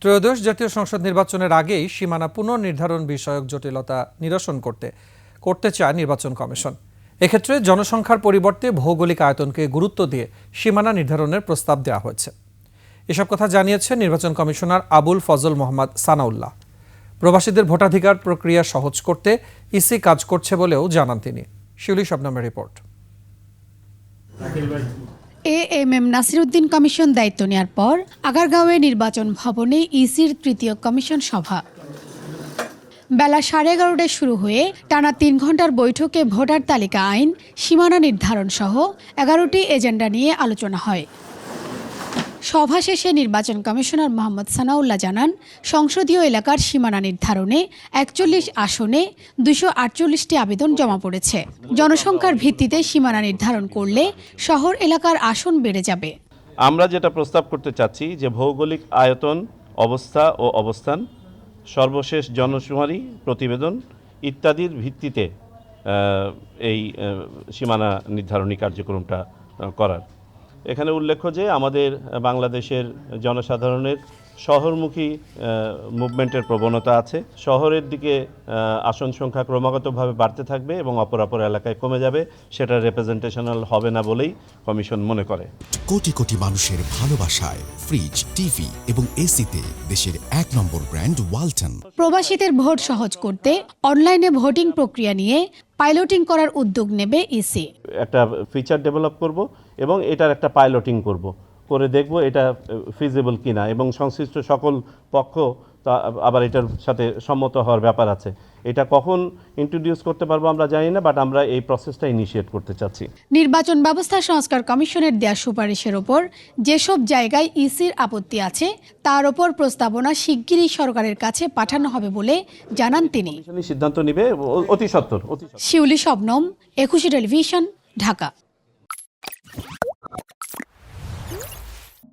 ত্রয়োদশ জাতীয় সংসদ নির্বাচনের আগেই সীমানা পুনর্নির্ধারণ বিষয়ক জটিলতা নিরসন করতে করতে চায় নির্বাচন কমিশন। এক্ষেত্রে জনসংখ্যার পরিবর্তে ভৌগোলিক আয়তনকে গুরুত্ব দিয়ে সীমানা নির্ধারণের প্রস্তাব দেওয়া হয়েছে। এসব কথা জানিয়েছেন নির্বাচন কমিশনার আবুল ফজল মোহাম্মদ সানাউল্লাহ। প্রবাসীদের ভোটাধিকার প্রক্রিয়া সহজ করতে ইসি কাজ করছে বলেও জানান তিনি। Shiuli শবনামের report. A M M Nasiruddin commission দায়িত্ব নেওয়ার পর আগারগাঁওয়ে নির্বাচন ভবনে ইসির তৃতীয় কমিশন সভা। বেলা সাড়ে এগারোটায় শুরু হয়ে টানা তিন ঘণ্টার বৈঠকে ভোটার তালিকা আইন, সীমানা নির্ধারণ সহ এগারোটি এজেন্ডা নিয়ে আলোচনা হয়। সভা শেষে নির্বাচন কমিশনার মোহাম্মদ সানাউল্লাহ জানান, সংসদীয় এলাকার সীমানা নির্ধারণে একচল্লিশ আসনে দুশো আটচল্লিশটি আবেদন জমা পড়েছে। জনসংখ্যার ভিত্তিতে সীমানা নির্ধারণ করলে শহর এলাকার আসন বেড়ে যাবে। আমরা যেটা প্রস্তাব করতে চাচ্ছি যে ভৌগোলিক আয়তন, অবস্থা ও অবস্থান, সর্বশেষ জনশুমারি প্রতিবেদন ইত্যাদির ভিত্তিতে এই সীমানা নির্ধারণী কার্যক্রমটা করার। এখানে উল্লেখ্য যে আমাদের বাংলাদেশের জনসাধারণের শহরমুখী মুভমেন্টের প্রবণতা আছে। শহরের দিকে আসন সংখ্যা ক্রমাগতভাবে বাড়তে থাকবে এবং অপর অপর এলাকায় কমে যাবে। সেটা রেপ্রেজেন্টেশনাল হবে না বলেই কমিশন মনে করে। কোটি কোটি মানুষের ভালোবাসায় ফ্রিজ টিভি এবং এসিতে দেশের এক নম্বর ব্র্যান্ড ওয়ালটন প্রবাসীদের ভোট সহজ করতে অনলাইনে ভোটিং প্রক্রিয়া নিয়ে পাইলটিং করার উদ্যোগ নেবে ইসি একটা ফিচার ডেভেলপ করব এবং এটার একটা পাইলটিং করব। করে দেখব এটা ফিজিবল কিনা এবং সংশ্লিষ্ট সকল পক্ষ তা আবার এটার সাথে সম্মত হওয়ার ব্যাপার আছে। এটা কখন ইন্ট্রোডিউস করতে পারব আমরা জানি না বাট আমরা এই প্রসেসটা ইনিশিয়েট করতে চাচ্ছি। নির্বাচন ব্যবস্থা সংস্কার কমিশনের দেয়া সুপারিশের ওপর যেসব জায়গায় ইসির আপত্তি আছে তার ওপর প্রস্তাবনা শিগগিরই সরকারের কাছে পাঠানো হবে বলে জানান তিনি। সিদ্ধান্ত নিবে অতি সত্বর শিউলি শবনম একুশে টেলিভিশন ঢাকা।